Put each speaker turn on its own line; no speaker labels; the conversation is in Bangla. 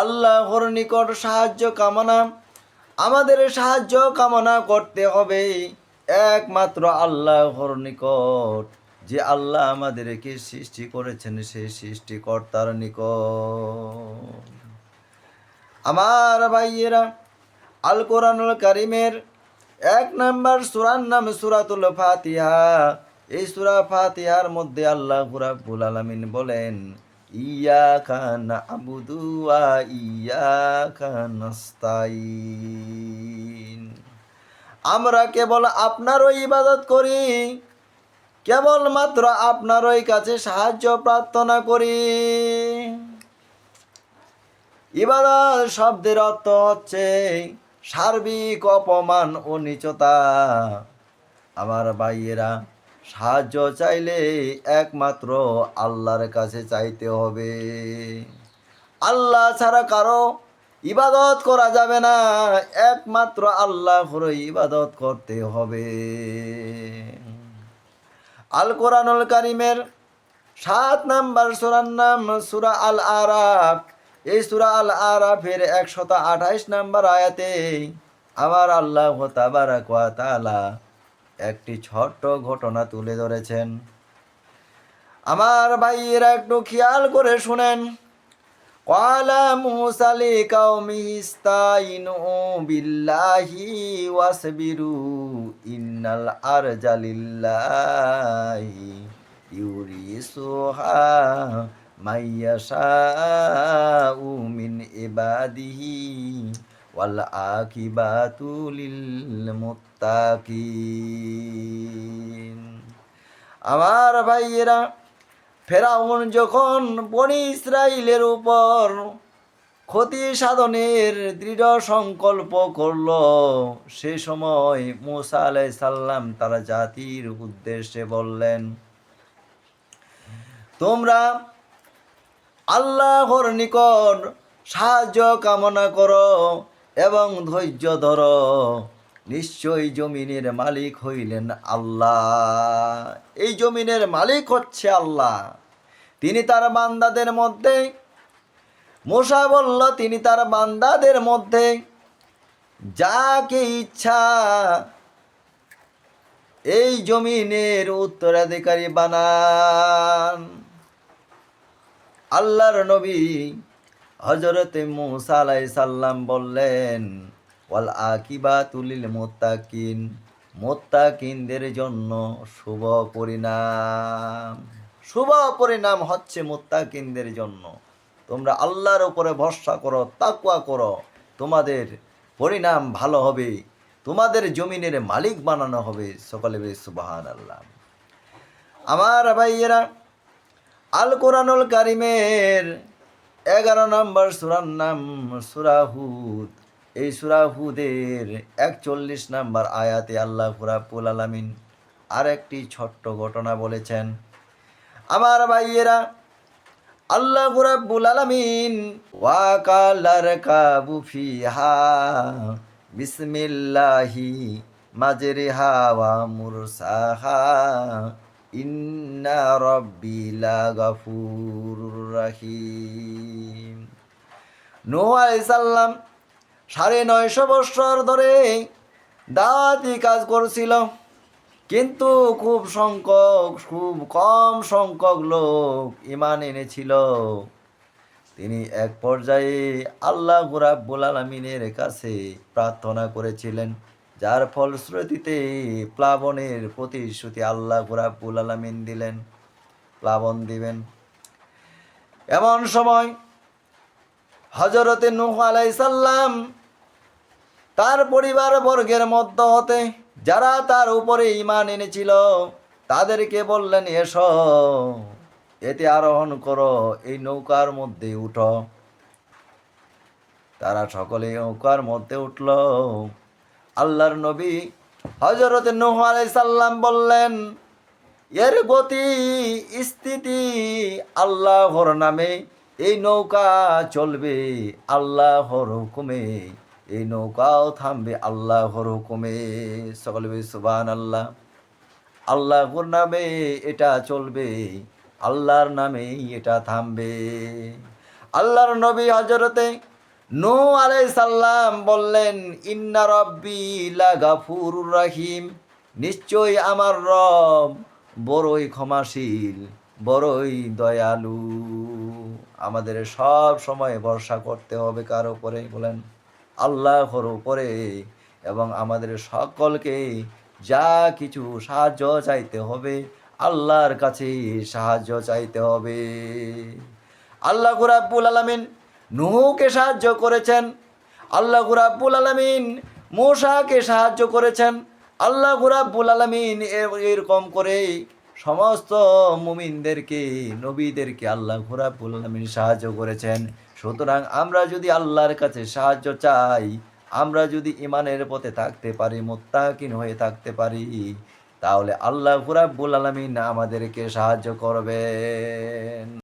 আল্লাহর নিকট সাহায্য কামনা, আমাদের সাহায্য কামনা করতে হবে। একমাত্র আল্লাহর নিকট, যে আল্লাহ আমাদেরকে সৃষ্টি করেছেন সেই সৃষ্টিকর্তার নিকট। আমার ভাইয়েরা আল কোরআনুল কারিমের এক নাম্বার সুরার নাম সুরাতুল ফাতিহা। এই সুরা ফাতিহার মধ্যে আল্লাহ রাব্বুল আলামিন বলেন নাবুদু ওয়া ইয়াকা নাস্তাইন আমরা কেবল আপনারই ইবাদত করি, কেবলমাত্র আপনারই কাছে সাহায্য প্রার্থনা করি। ইবাদত শব্দের অর্থ হচ্ছে সার্বিক অপমান ও নিচতা। আমার ভাইয়েরা সাহায্য চাইলে একমাত্র আল্লাহর কাছে চাইতে হবে। আল্লাহ ছাড়া কারও ইবাদত করা যাবে না। একমাত্র আল্লাহর ইবাদত করতে হবে। আল কোরআনুল কারিমের সাত নাম্বার সুরার নাম সুরা আল আরাফ এই সুরা আল আরাফের একশত আঠাইশ নাম্বার আয়াতে আমার আল্লাহ তাবারাক তাআলা একটি ছোট্ট ঘটনা তুলে ধরেছেন। আমার ভাইয়েরা একটু খেয়াল করে শুনেন। কলা মুসালি ও বিল্লাহি ওয়াসবিরু ইন্নাল আরজালিল্লাহি ইউরিসুহা মাইয়াশাউ মিন ইবাদিহি। আমার ভাইয়েরা, ফেরাউন যখন বনি ইসরাইলের উপর ক্ষতি সাধনের দৃঢ় সংকল্প করল, সে সময় মোসা আলাই সাল্লাম তারা জাতির উদ্দেশ্যে বললেন, তোমরা আল্লাহর নিকট সাহায্য কামনা করো এবং ধৈর্য ধরো, নিশ্চয়ই জমিনের মালিক হইলেন আল্লাহ। এই জমিনের মালিক হচ্ছে আল্লাহ। তিনি তার বান্দাদের মধ্যে মোশা বলল, তিনি তার বান্দাদের মধ্যে যাকে ইচ্ছা এই জমিনের উত্তরাধিকারী বানান। আল্লাহর নবী হজরতে মুসা আলাই সাল্লাম বললেন, ওয়াল আকিবা তুলিল মোত্তাকিন, মোত্তাকিনদের জন্য শুভ পরিণাম। শুভ পরিণাম হচ্ছে মোত্তাকিনদের জন্য। তোমরা আল্লাহর উপরে ভরসা করো তাকুয়া করো। তোমাদের পরিণাম ভালো হবে। তোমাদের জমিনের মালিক বানানো হবে। সকলে সুবাহান আল্লাহ আমার ভাইয়েরা, আল কোরআনুল কারিমের এগারো নম্বর সুরার নাম সুরাহুদ এই সুরাহুদের একচল্লিশ নম্বর আয়াতে আল্লাহ ফুরাবুল আলমিন আর একটি ছোট্ট ঘটনা বলেছেন। আমার ভাইয়েরা, আল্লাহ রাব্বুল আলামিন ওয়া কালার কাবু বিসমিল্লাহি মাজরিহা ওয়া মুরসাহা। ইন্না রাব্বি লাগাফুরুর রাহিম। আলাইহিস সাড়ে নয়শো বৎসর ধরে দাওয়াতি কাজ করছিল, কিন্তু খুব সংখ্যক, খুব কম সংখ্যক লোক ইমান এনেছিল। তিনি এক পর্যায়ে আল্লাহ রাব্বুল আলমিনের কাছে প্রার্থনা করেছিলেন, যার ফলশ্রুতিতে প্লাবনের প্রতিশ্রুতি আল্লাহ রাব্বুল আলমিন দিলেন। প্লাবন দিবেন। এমন সময় হজরতে নুহ আলাইসাল্লাম তার পরিবার বর্গের মধ্য হতে, যারা তার উপরে ইমান এনেছিল, তাদেরকে বললেন, এসো, এতে আরোহণ করো, এই নৌকার মধ্যে উঠো। তারা সকলে নৌকার মধ্যে উঠল। আল্লাহর নবী হজরত নুহ আলাইসাল্লাম বললেন এর গতি, স্থিতি আল্লাহর নামে। এই নৌকা চলবে আল্লাহর হুকুমে। এই নৌকাও থামবে আল্লাহর হুকুমে। সকলে সুবান আল্লাহ আল্লাহর নামে এটা চলবে, আল্লাহর নামেই এটা থামবে। আল্লাহর নবী হজরতে নূ আলাই সাল্লাম বললেন, ইন্না রব্বি লাগাফুর রাহিম। নিশ্চয়ই আমার রব বড়ই ক্ষমাশীল, বড়ই দয়ালু। আমাদের সব সময় ভরসা করতে হবে কার উপরে বলেন? আল্লাহর উপরে। এবং আমাদের সকলকে যা কিছু সাহায্য চাইতে হবে, আল্লাহর কাছে সাহায্য চাইতে হবে। আল্লাহ রাব্বুল আলামিন নুহুকে সাহায্য করেছেন। আল্লাহ রাব্বুল আলামিন মূসাকে সাহায্য করেছেন। আল্লাহ রাব্বুল আলামিন এরকম করে সমস্ত মুমিনদেরকে, নবীদেরকে আল্লাহ রাব্বুল আলামিন সাহায্য করেছেন। সুতরাং আমরা যদি আল্লাহর কাছে সাহায্য চাই, আমরা যদি ইমানের পথে থাকতে পারি, মোত্তাকিন হয়ে থাকতে পারি, তাহলে আল্লাহ রাব্বুল আলামিন আমাদেরকে সাহায্য করবেন।